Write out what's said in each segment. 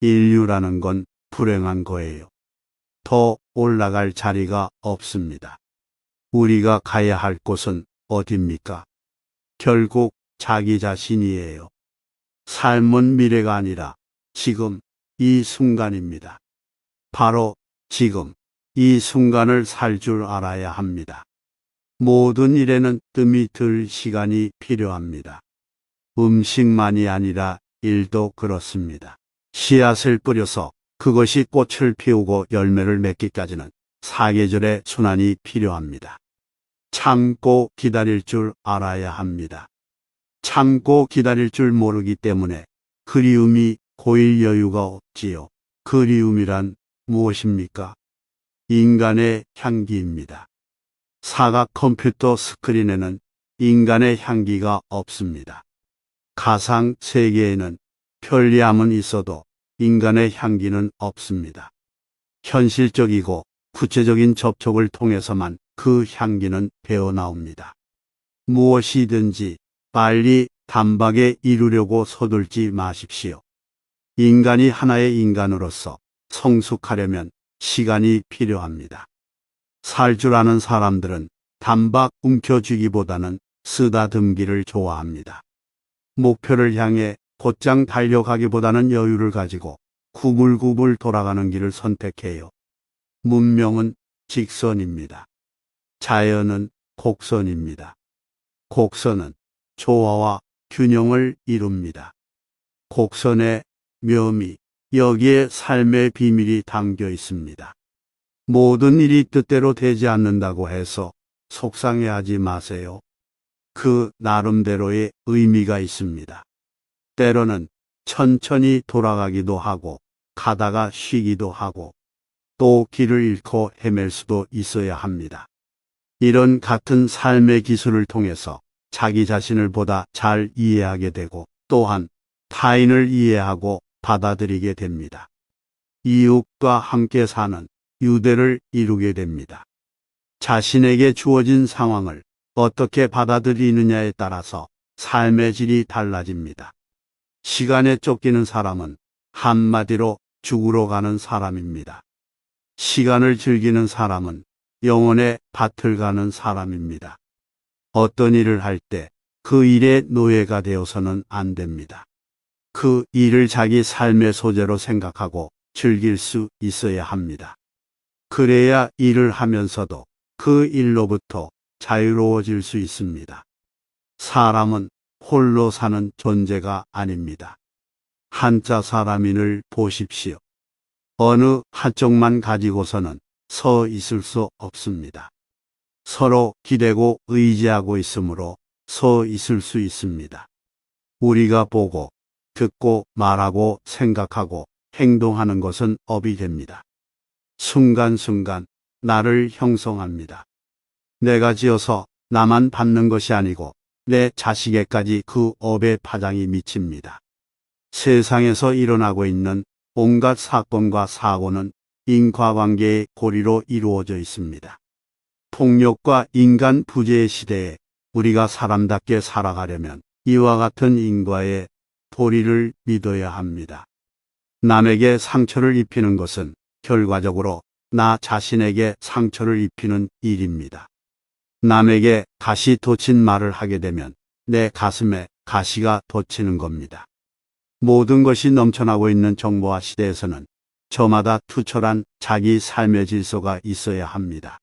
인류라는 건 불행한 거예요. 더 올라갈 자리가 없습니다. 우리가 가야 할 곳은 어딥니까? 결국 자기 자신이에요. 삶은 미래가 아니라 지금 이 순간입니다. 바로 지금 이 순간을 살 줄 알아야 합니다. 모든 일에는 뜸이 들 시간이 필요합니다. 음식만이 아니라 일도 그렇습니다. 씨앗을 뿌려서 그것이 꽃을 피우고 열매를 맺기까지는 사계절의 순환이 필요합니다. 참고 기다릴 줄 알아야 합니다. 참고 기다릴 줄 모르기 때문에 그리움이 고일 여유가 없지요. 그리움이란 무엇입니까? 인간의 향기입니다. 사각 컴퓨터 스크린에는 인간의 향기가 없습니다. 가상 세계에는 편리함은 있어도 인간의 향기는 없습니다. 현실적이고 구체적인 접촉을 통해서만 그 향기는 배어 나옵니다. 무엇이든지 빨리 단박에 이루려고 서둘지 마십시오. 인간이 하나의 인간으로서 성숙하려면 시간이 필요합니다. 살 줄 아는 사람들은 단박 움켜쥐기보다는 쓰다듬기를 좋아합니다. 목표를 향해 곧장 달려가기보다는 여유를 가지고 구불구불 돌아가는 길을 선택해요. 문명은 직선입니다. 자연은 곡선입니다. 곡선은 조화와 균형을 이룹니다. 곡선의 묘미, 여기에 삶의 비밀이 담겨 있습니다. 모든 일이 뜻대로 되지 않는다고 해서 속상해하지 마세요. 그 나름대로의 의미가 있습니다. 때로는 천천히 돌아가기도 하고, 가다가 쉬기도 하고, 또 길을 잃고 헤맬 수도 있어야 합니다. 이런 같은 삶의 기술을 통해서 자기 자신을 보다 잘 이해하게 되고, 또한 타인을 이해하고 받아들이게 됩니다. 이웃과 함께 사는 유대를 이루게 됩니다. 자신에게 주어진 상황을 어떻게 받아들이느냐에 따라서 삶의 질이 달라집니다. 시간에 쫓기는 사람은 한마디로 죽으러 가는 사람입니다. 시간을 즐기는 사람은 영혼의 밭을 가는 사람입니다. 어떤 일을 할 때 그 일의 노예가 되어서는 안 됩니다. 그 일을 자기 삶의 소재로 생각하고 즐길 수 있어야 합니다. 그래야 일을 하면서도 그 일로부터 자유로워질 수 있습니다. 사람은 홀로 사는 존재가 아닙니다. 한자 사람인을 보십시오. 어느 한쪽만 가지고서는 서 있을 수 없습니다. 서로 기대고 의지하고 있으므로 서 있을 수 있습니다. 우리가 보고, 듣고, 말하고, 생각하고, 행동하는 것은 업이 됩니다. 순간순간 나를 형성합니다. 내가 지어서 나만 받는 것이 아니고 내 자식에까지 그 업의 파장이 미칩니다. 세상에서 일어나고 있는 온갖 사건과 사고는 인과관계의 고리로 이루어져 있습니다. 폭력과 인간 부재의 시대에 우리가 사람답게 살아가려면 이와 같은 인과의 도리를 믿어야 합니다. 남에게 상처를 입히는 것은 결과적으로 나 자신에게 상처를 입히는 일입니다. 남에게 가시 돋친 말을 하게 되면 내 가슴에 가시가 돋치는 겁니다. 모든 것이 넘쳐나고 있는 정보화 시대에서는 저마다 투철한 자기 삶의 질서가 있어야 합니다.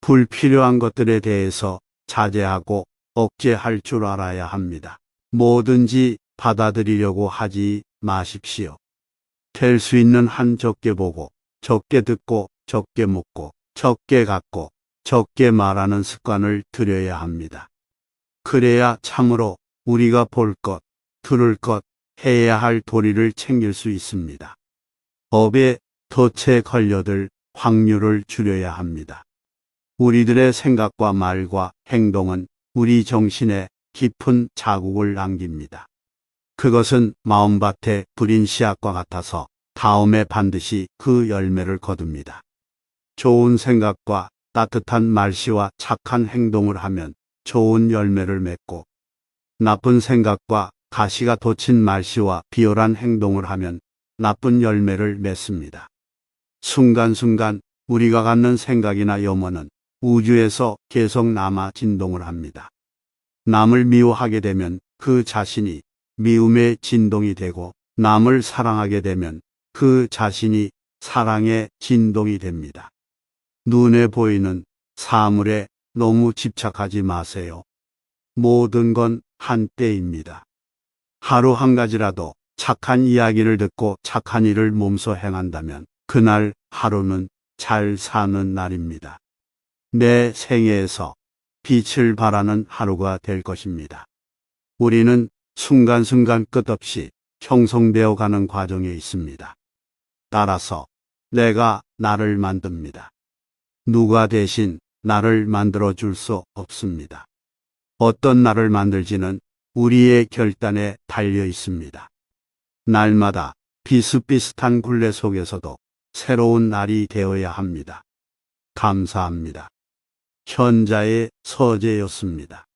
불필요한 것들에 대해서 자제하고 억제할 줄 알아야 합니다. 뭐든지 받아들이려고 하지 마십시오. 될 수 있는 한 적게 보고, 적게 듣고, 적게 묻고, 적게 갖고, 적게 말하는 습관을 들여야 합니다. 그래야 참으로 우리가 볼 것, 들을 것, 해야 할 도리를 챙길 수 있습니다. 법에 덫에 걸려들 확률을 줄여야 합니다. 우리들의 생각과 말과 행동은 우리 정신에 깊은 자국을 남깁니다. 그것은 마음밭에 불인 씨앗과 같아서 다음에 반드시 그 열매를 거둡니다. 좋은 생각과 따뜻한 말씨와 착한 행동을 하면 좋은 열매를 맺고 나쁜 생각과 가시가 돋친 말씨와 비열한 행동을 하면 나쁜 열매를 맺습니다. 순간순간 우리가 갖는 생각이나 염원은 우주에서 계속 남아 진동을 합니다. 남을 미워하게 되면 그 자신이 미움의 진동이 되고 남을 사랑하게 되면 그 자신이 사랑의 진동이 됩니다. 눈에 보이는 사물에 너무 집착하지 마세요. 모든 건 한때입니다. 하루 한 가지라도 착한 이야기를 듣고 착한 일을 몸소 행한다면 그날 하루는 잘 사는 날입니다. 내 생애에서 빛을 발하는 하루가 될 것입니다. 우리는 순간순간 끝없이 형성되어 가는 과정에 있습니다. 따라서 내가 나를 만듭니다. 누가 대신 나를 만들어 줄 수 없습니다. 어떤 나를 만들지는 우리의 결단에 달려 있습니다. 날마다 비슷비슷한 굴레 속에서도 새로운 날이 되어야 합니다. 감사합니다. 현자의 서재였습니다.